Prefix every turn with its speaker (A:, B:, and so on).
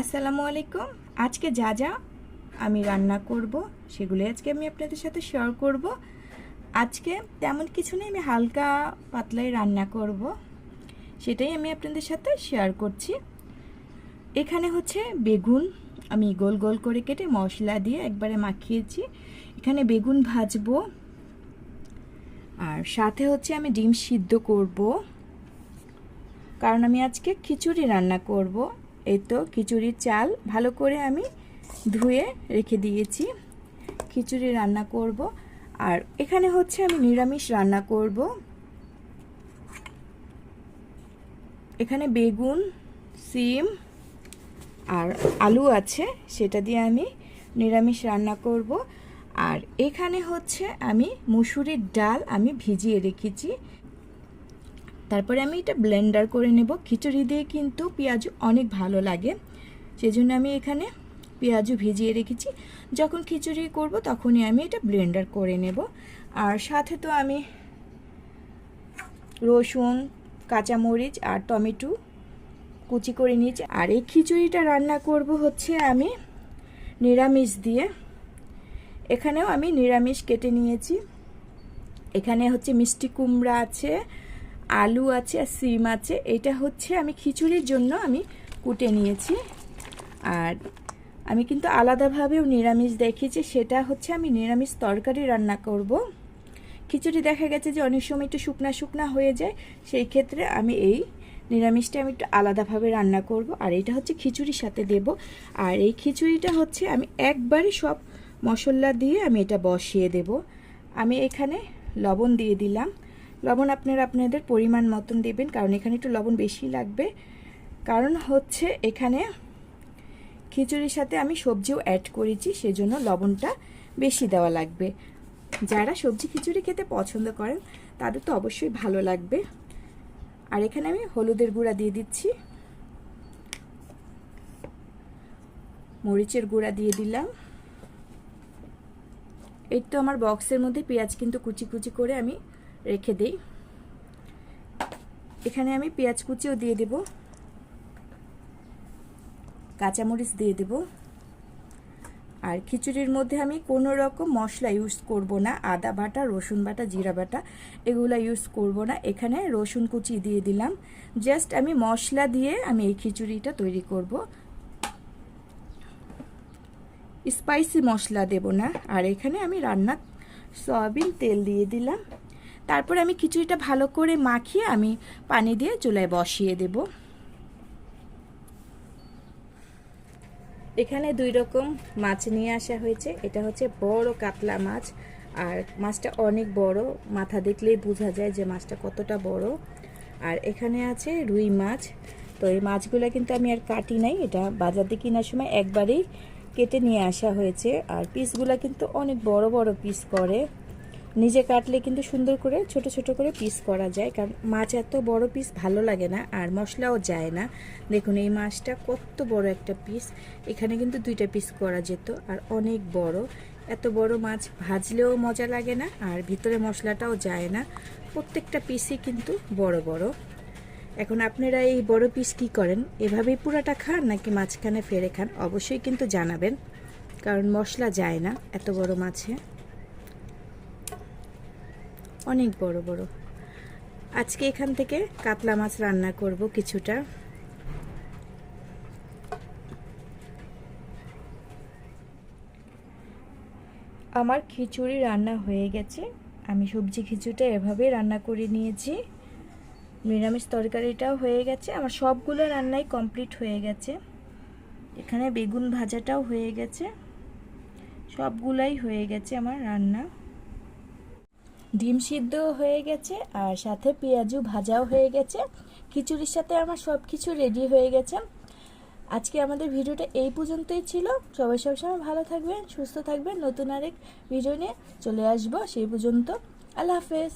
A: আসসালামু আলাইকুম। আজকে যা যা আমি রান্না করব, সেগুলো আজকে আমি আপনাদের সাথে শেয়ার করব। আজকে তেমন কিছু নেই, আমি হালকা পাতলাই রান্না করব। সেটাই আমি আপনাদের সাথে শেয়ার করছি। এখানে হচ্ছে বেগুন, আমি গোল গোল করে কেটে মশলা দিয়ে একবারে মাখিয়েছি। এখানে বেগুন ভাজবো। আর সাথে হচ্ছে আমি ডিম সিদ্ধ করব। কারণ আমি আজকে খিচুড়ি রান্না করব। এই তো খিচুড়ির চাল ভালো করে আমি ধুয়ে রেখে দিয়েছি। খিচুড়ি রান্না করব। আর এখানে হচ্ছে আমি নিরামিষ রান্না করব। এখানে বেগুন, সিম আর আলু আছে, সেটা দিয়ে আমি নিরামিষ রান্না করব। আর এখানে হচ্ছে আমি মুসুরির ডাল আমি ভিজিয়ে রেখেছি। তারপরে আমি এটা ব্লেন্ডার করে নেব। খিচুড়ি দিয়ে কিন্তু পেঁয়াজ অনেক ভালো লাগে। সেজন্য আমি এখানে পেঁয়াজও ভিজিয়ে রেখেছি। যখন খিচুড়ি করব তখনই আমি এটা ব্লেন্ডার করে নেব। আর সাথে তো আমি রসুন, কাঁচামরিচ আর টমেটো কুচি করে নিয়েছি। আর এই খিচুড়িটা রান্না করব হচ্ছে আমি নিরামিষ দিয়ে। এখানেও আমি নিরামিষ কেটে নিয়েছি। এখানে হচ্ছে মিষ্টি কুমড়া আছে আলু আছে আর সিম আছে, এটা হচ্ছে আমি খিচুড়ির জন্য আমি কুটে নিয়েছি। আর আমি কিন্তু আলাদাভাবেও নিরামিষ দেখেছি সেটা হচ্ছে আমি নিরামিষ তরকারি রান্না করব। খিচুড়ি দেখা গেছে যে অনেক সময় একটু শুকনা শুকনা হয়ে যায়, সেই ক্ষেত্রে আমি এই নিরামিষটা আমি একটু আলাদাভাবে রান্না করব। আর এটা হচ্ছে খিচুড়ির সাথে দেব। আর এই খিচুড়িটা হচ্ছে আমি একবারই সব মশলা দিয়ে আমি এটা বসিয়ে দেব। আমি এখানে লবণ দিয়ে দিলাম। লবণ আপনারা আপনাদের পরিমাণ মতন দেবেন, কারণ এখানে একটু লবণ বেশি লাগবে। কারণ হচ্ছে এখানে খিচুড়ির সাথে আমি সবজিও অ্যাড করেছি, সেজন্য লবণটা বেশি দেওয়া লাগবে। যারা সবজি খিচুড়ি খেতে পছন্দ করেন, তাদের তো অবশ্যই ভালো লাগবে। আর এখানে আমি হলুদের গুঁড়া দিয়ে দিচ্ছি। মরিচের গুঁড়া দিয়ে দিলাম। এই তো আমার বক্সের মধ্যে পেঁয়াজ কিন্তু কুচি কুচি করে আমি রেখে দেই। এখানে আমি পেঁয়াজ কুচিও দিয়ে দেব। কাঁচামরিচ দিয়ে দেব। আর খিচুড়ির মধ্যে আমি কোনো রকম মশলা ইউজ করব না। আদা বাটা, রসুন বাটা, জিরা বাটা, এগুলো ইউজ করব না। এখানে রসুন কুচি দিয়ে দিলাম। জাস্ট আমি মশলা দিয়ে আমি এই খিচুড়িটা তৈরি করব। স্পাইসি মশলা দেব না। আর এখানে আমি রান্না সয়াবিন তেল দিয়ে দিলাম। তারপর আমি খিচুড়িটা ভালো করে মাখিয়ে আমি পানি দিয়ে চুলায় বসিয়ে দেব। এখানে দুই রকম মাছ নিয়ে আসা হয়েছে। এটা হচ্ছে বড় কাতলা মাছ আর মাছটা অনেক বড়। মাথা দেখলেই বোঝা যায় যে মাছটা কতটা বড়। আর এখানে আছে রুই মাছ। তো এই মাছগুলো কিন্তু আমি আর কাটি নাই। এটা বাজার দিয়ে কেনার সময় একবারেই কেটে নিয়ে আসা হয়েছে। আর পিসগুলো কিন্তু অনেক বড় বড় পিস করে। নিজে কাটলে কিন্তু সুন্দর করে, ছোট ছোট করে পিস করা যায়। কারণ মাছ এত বড় পিস ভালো লাগে না, আর মশলাও যায় না। দেখুন, এই মাছটা কত বড় একটা পিস এখানে কিন্তু দুইটা পিস করা যেত, আর অনেক বড়। এত বড় মাছ ভাজলেও মজা লাগে না, আর ভিতরে মশলাটাও যায় না। প্রত্যেকটা পিসই কিন্তু বড় বড়। এখন আপনারা এই বড় পিস কি করেন? এভাবেই পুরাটা খান, নাকি মাঝখানে ফেরে খান? অবশ্যই কিন্তু জানাবেন। কারণ মশলা যায় না এত বড় মাছে। অনেক বড় বড়। আজকে এখান থেকে কাতলা মাছ রান্না করব কিছুটা। আমার খিচুড়ি রান্না হয়ে গেছে। আমি সবজি খিচুড়িটা এভাবেই রান্না করে নিয়েছি। নিরামিষ তরকারিটাও হয়ে গেছে। আমার সবগুলো রান্নাই কমপ্লিট হয়ে গেছে। এখানে বেগুন ভাজাটাও হয়ে গেছে। সবগুলাই হয়ে গেছে আমার রান্না। ডিম সিদ্ধ হয়ে গেছে আর সাথে পেঁয়াজু ভাজাও হয়ে গেছে। খিচুড়ির সাথে আমার সব কিছু রেডি হয়ে গেছে। আজকে আমাদের ভিডিওটা এই পর্যন্তই ছিল। সবাই সবসময় ভালো থাকবেন, সুস্থ থাকবেন। নতুন আরেক ভিডিও নিয়ে চলে আসব সেই পর্যন্ত। আল্লাহ হাফেজ।